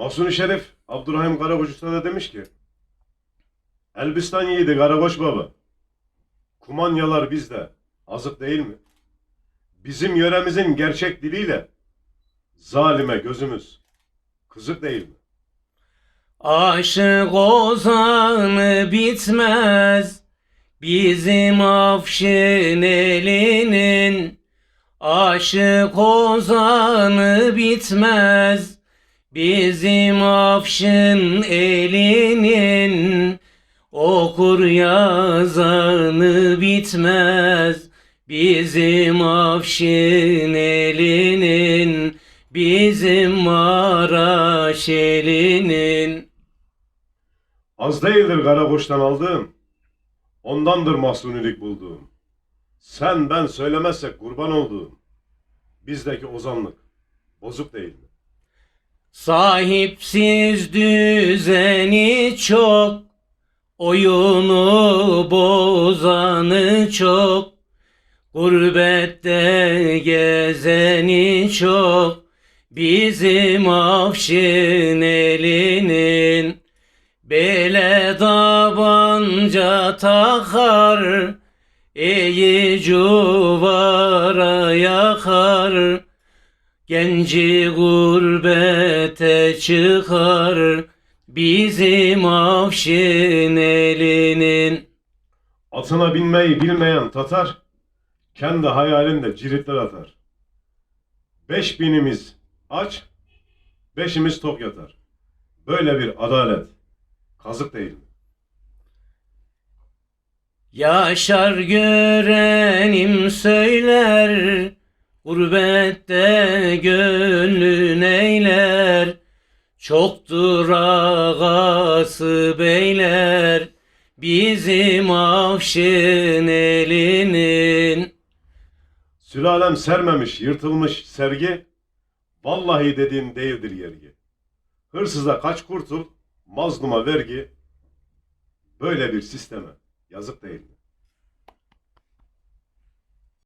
Mahsuni Şerif Abdurrahim Karakoç Usta da demiş ki Elbistan yiğidi Karakoç baba. Kumanyalar bizde. Azık değil mi? Bizim yöremizin gerçek diliyle zalime gözümüz kızık değil mi? Aşık ozanı bitmez bizim afşin elinin Aşık ozanı bitmez bizim afşin elinin Okur yazanı bitmez bizim afşin elinin Bizim Maraş elinin Az değildir Karakoç'tan aldığım. Ondandır mahsunilik bulduğum. Sen ben söylemezsek kurban olduğum. Bizdeki ozanlık bozuk değil mi? Sahipsiz düzeni çok Oyunu bozanı çok Gurbette gezeni çok Bizim afşin elinin Bele tabanca takar İyi cuvara yakar Genci gurbete çıkar Bizim afşin elinin Atına binmeyi bilmeyen Tatar, kendi hayalinde ciritler atar. Beş binimiz aç, beşimiz tok yatar. Böyle bir adalet, kazık değil mi? Yaşar görenim söyler Gurbette gönlün eyler Çoktur ağası beyler Bizim afşin elinin Sülalem sermemiş, yırtılmış sergi, vallahi dediğin değildir yergi. Hırsıza kaç kurtul, mazluma vergi, böyle bir sisteme yazık değil mi?